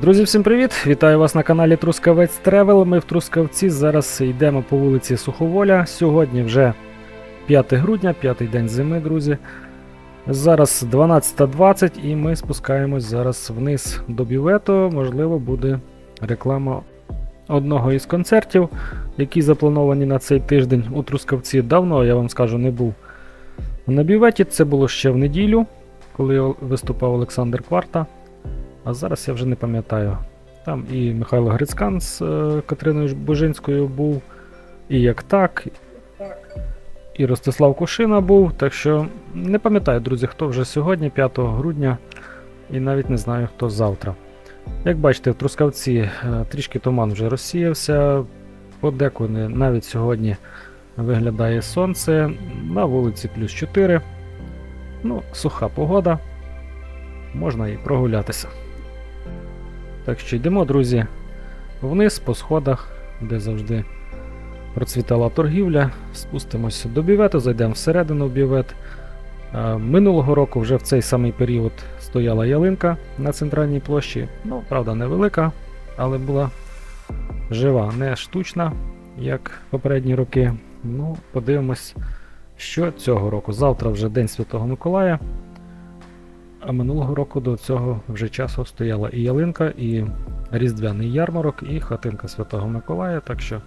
Друзі, всім привіт! Вітаю вас на каналі Трускавець Тревел. Ми в Трускавці зараз йдемо по вулиці Суховоля. Сьогодні вже 5 грудня, п'ятий день зими, друзі. Зараз 12.20 і ми спускаємось зараз вниз до бювету. Можливо, буде реклама одного із концертів, які заплановані на цей тиждень у Трускавці. Давно, я вам скажу, не був на бюветі. Це було ще в неділю, коли виступав Олександр Кварта. А зараз я вже не пам'ятаю. Там і Михайло Грицькан з е, Катериною Божинською був, і як так, і Ростислав Кушина був. Так що не пам'ятаю, друзі, хто вже сьогодні, 5 грудня, і навіть не знаю, хто завтра. Як бачите, в Трускавці е, трішки туман вже розсіявся, подекуди навіть сьогодні виглядає сонце, на вулиці плюс 4. Ну, суха погода, можна і прогулятися. Так що йдемо, друзі, вниз по сходах, де завжди процвітала торгівля. Спустимося до бювету, зайдемо всередину бювет. Минулого року вже в цей самий період стояла ялинка на центральній площі. Ну, правда, невелика, але була жива, не штучна, як попередні роки. Ну, подивимось, що цього року. Завтра вже День Святого Миколая. А минулого року до цього вже часу стояла і ялинка, і різдвяний ярмарок, і хатинка Святого Миколая. Так що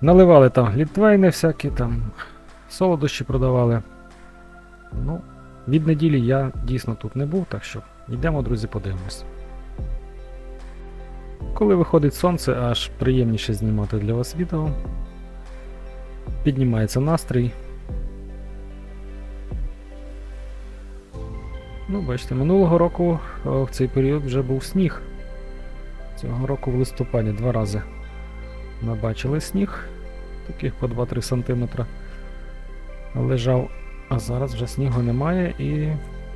наливали там глітвейни всякі, там солодощі продавали. Ну, від неділі я дійсно тут не був, так що йдемо, друзі, подивимось. Коли виходить сонце, аж приємніше знімати для вас відео. Піднімається настрій. Ну, бачите, минулого року в цей період вже був сніг. Цього року в листопаді два рази ми бачили сніг, таких по 2-3 см лежав, а зараз вже снігу немає і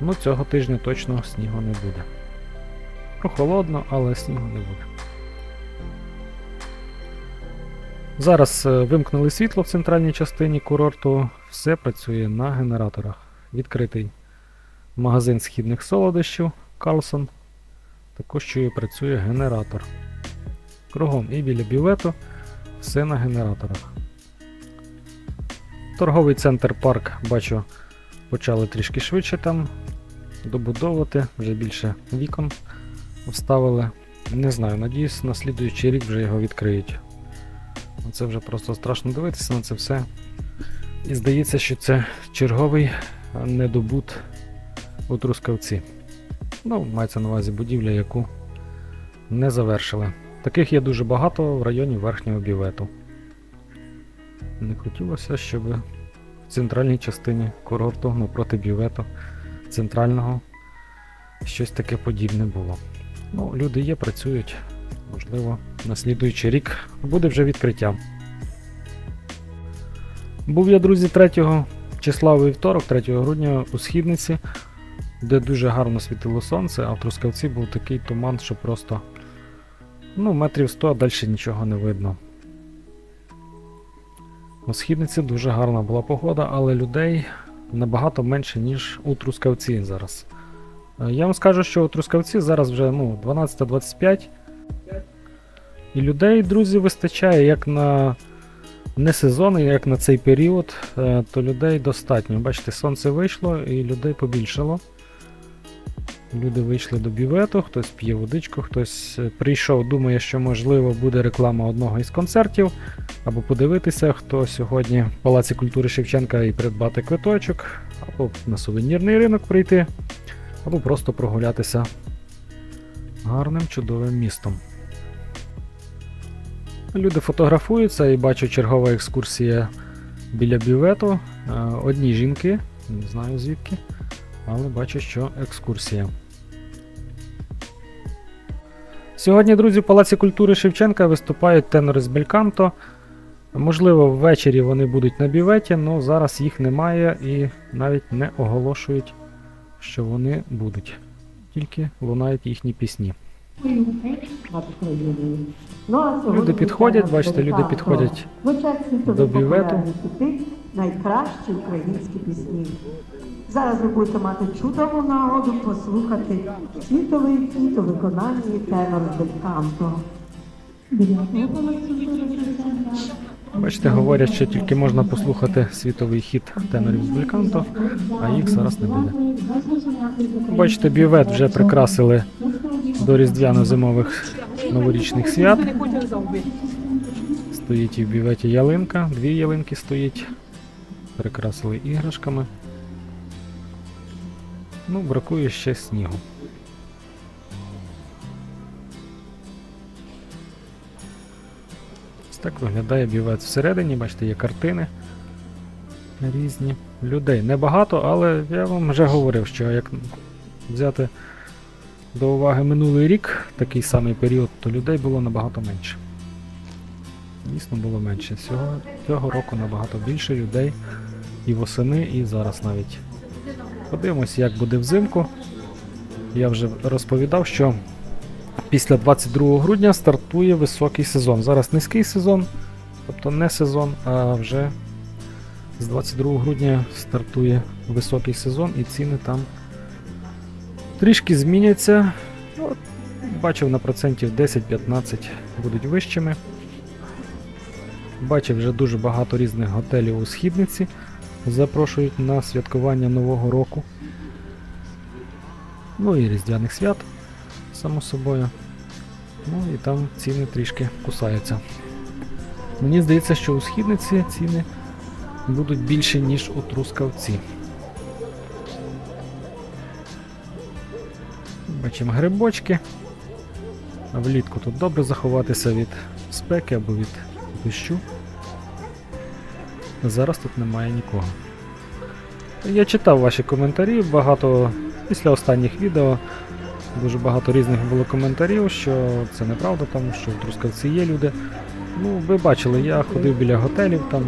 ну, цього тижня точно снігу не буде. Прохолодно, але снігу не буде. Зараз е, вимкнули світло в центральній частині курорту, все працює на генераторах. Відкритий магазин східних солодощів Карлсон. Також чую працює генератор. Кругом і біля бювету все на генераторах. Торговий центр парк, бачу, почали трішки швидше там добудовувати, вже більше вікон вставили. Не знаю, надіюсь, на слідуючий рік вже його відкриють. Це вже просто страшно дивитися на це все. І здається, що це черговий недобут у Трускавці. Ну, мається на увазі будівля, яку не завершили. Таких є дуже багато в районі верхнього бювету. Не хотілося, щоб в центральній частині курорту напроти бювету центрального щось таке подібне було. Ну, люди є, працюють. Можливо, на слідуючий рік буде вже відкриття. Був я, друзі, 3 числа у вівторок, 3 грудня у східниці де дуже гарно світило сонце, а в Трускавці був такий туман, що просто ну, метрів 100, а далі нічого не видно. У східниці дуже гарна була погода, але людей набагато менше, ніж у Трускавці зараз. Е, Я вам скажу, що у Трускавці зараз вже ну, 12.25. І людей, друзі, вистачає як на не сезони, як на цей період, е, то людей достатньо. Бачите, сонце вийшло і людей побільшало. Люди вийшли до бювету, хтось п'є водичку, хтось е, прийшов, думає, що можливо буде реклама одного із концертів, або подивитися, хто сьогодні в Палаці культури Шевченка і придбати квиточок, або на сувенірний ринок прийти, або просто прогулятися гарним чудовим містом. Люди фотографуються і бачу чергова екскурсія біля бювету. Е, Одні жінки, не знаю звідки, але бачу, що екскурсія. Сьогодні, друзі, в Палаці культури Шевченка виступають тенори з Бельканто. Можливо, ввечері вони будуть на бюветі, але зараз їх немає і навіть не оголошують, що вони будуть. Тільки лунають їхні пісні. Люди підходять, бачите, люди підходять до бювету. Найкращі українські пісні. Зараз ви будете мати чудову нагоду послухати світовий хіт у виконанні тенор бельканто. Бачите, говорять, що тільки можна послухати світовий хіт тенорів з Бельканто, а їх зараз не буде. Бачите, бювет вже прикрасили до різдвяно-зимових новорічних свят. Стоїть і в бюветі ялинка, дві ялинки стоїть. Прикрасили іграшками. Ну, бракує ще снігу. Ось так виглядає бювет всередині, бачите, є картини різні. Людей небагато, але я вам вже говорив, що як взяти до уваги минулий рік, такий самий період, то людей було набагато менше. Дійсно було менше. Цього, цього року набагато більше людей і восени, і зараз навіть. Подивимось, як буде взимку. Я вже розповідав, що після 22 грудня стартує високий сезон. Зараз низький сезон, тобто не сезон, а вже з 22 грудня стартує високий сезон і ціни там трішки зміняться. Ну, Бачив на процентів 10-15 будуть вищими. Бачив вже дуже багато різних готелів у східниці. Запрошують на святкування Нового року. Ну і Різдвяних свят, само собою. Ну і там ціни трішки кусаються. Мені здається, що у східниці ціни будуть більше, ніж у трускавці. Бачимо грибочки. Влітку тут добре заховатися від спеки або від дощу. Зараз тут немає нікого. Я читав ваші коментарі, багато після останніх відео дуже багато різних було коментарів, що це неправда, там, що в Трускавці є люди. Ну, ви бачили, я ходив біля готелів, там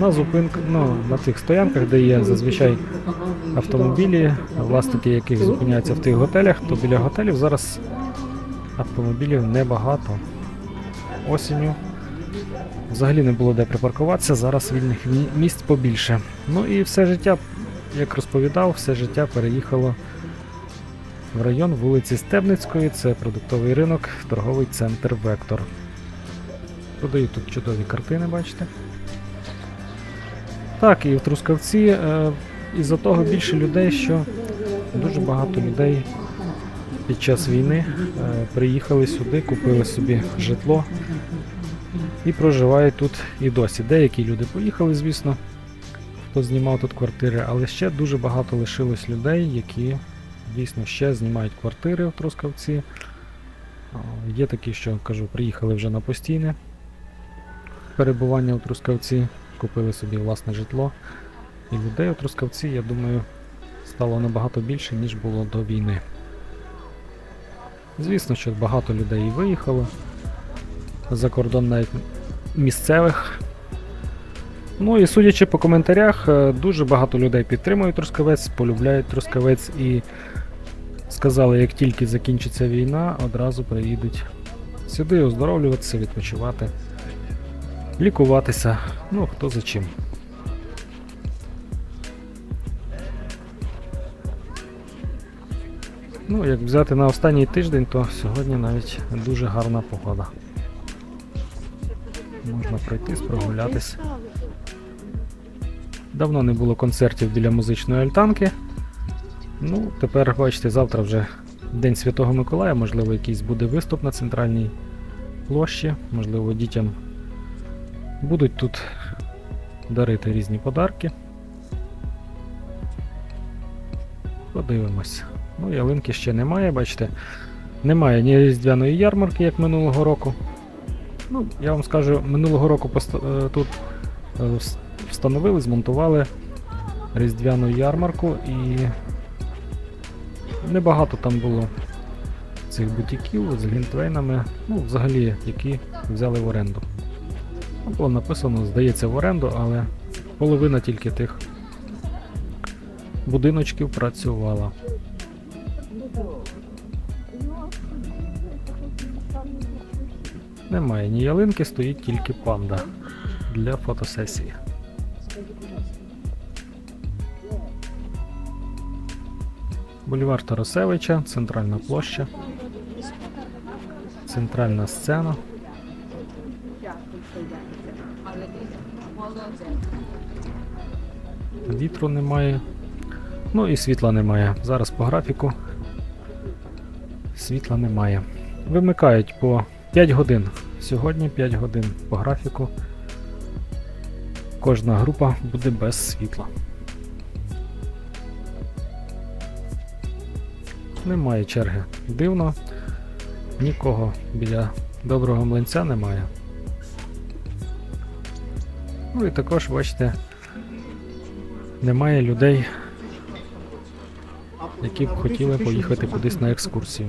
на зупинках, ну, на тих стоянках, де є зазвичай автомобілі, власники яких зупиняються в тих готелях, то біля готелів зараз автомобілів небагато. Осінню взагалі не було де припаркуватися, зараз вільних місць побільше. Ну і все життя, як розповідав, все життя переїхало в район вулиці Стебницької, це продуктовий ринок, торговий центр Вектор. Продають тут чудові картини, бачите. Так, і в Трускавці е, із-за того більше людей, що дуже багато людей під час війни е, приїхали сюди, купили собі житло і проживають тут і досі. Деякі люди поїхали, звісно, хто знімав тут квартири, але ще дуже багато лишилось людей, які дійсно ще знімають квартири в Трускавці. Є такі, що кажу, приїхали вже на постійне перебування у Трускавці, купили собі власне житло. І людей у Трускавці, я думаю, стало набагато більше, ніж було до війни. Звісно, що багато людей і виїхало за кордон навіть місцевих. Ну і судячи по коментарях, е, дуже багато людей підтримують Трускавець, полюбляють Трускавець і сказали, як тільки закінчиться війна, одразу приїдуть сюди оздоровлюватися, відпочивати, лікуватися. Ну, хто за чим. Ну, як взяти на останній тиждень, то сьогодні навіть дуже гарна погода. Можна пройтись, прогулятись. Давно не було концертів біля музичної альтанки. Ну, тепер, бачите, завтра вже День Святого Миколая, можливо, якийсь буде виступ на центральній площі, можливо, дітям будуть тут дарити різні подарки. Подивимось. Ну, ялинки ще немає, бачите. Немає ні різдвяної ярмарки, як минулого року. Ну, я вам скажу, минулого року е, тут е, встановили, змонтували різдвяну ярмарку і небагато там було цих бутіків з глінтвейнами, ну, взагалі, які взяли в оренду. Було написано, здається, в оренду, але половина тільки тих будиночків працювала. Немає ні ялинки, стоїть тільки панда для фотосесії. Бульвар Тарасевича, центральна площа, центральна сцена. Вітру немає. Ну і світла немає. Зараз по графіку. Світла немає. Вимикають по 5 годин. Сьогодні 5 годин по графіку. Кожна група буде без світла. Немає черги. Дивно. Нікого біля доброго млинця немає. Ну і також, бачите, немає людей, які б хотіли поїхати кудись на екскурсію.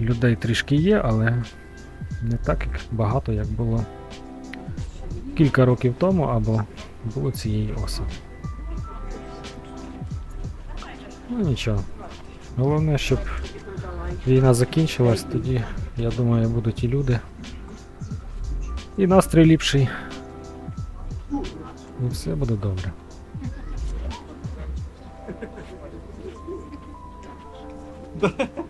людей трішки є, але не так як багато, як було кілька років тому або було цієї осені. Ну нічого. Головне, щоб війна закінчилась, тоді, я думаю, будуть і люди. І настрій ліпший. І все буде добре.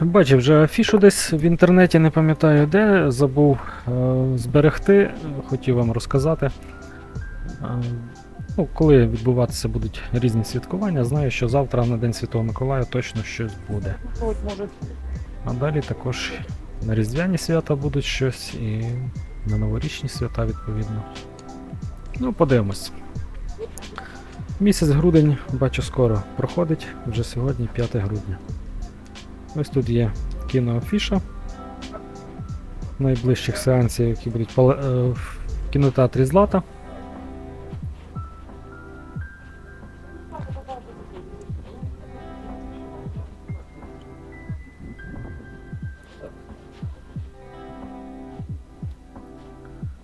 Бачив вже афішу десь в інтернеті, не пам'ятаю де, забув е, зберегти, хотів вам розказати. Е, ну, коли відбуватися будуть різні святкування, знаю, що завтра на День Святого Миколая точно щось буде. А далі також на Різдвяні свята будуть щось і на новорічні свята, відповідно. Ну, подивимось. Місяць грудень, бачу, скоро проходить, вже сьогодні 5 грудня. Ось тут є кіноафіша найближчих сеансів, які будуть е, в кінотеатрі Злата.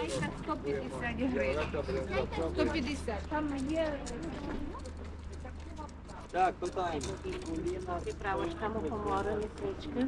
Майка 150 гривень. 150. Там є Так, питаємо. Приправочка мухомори, лисички.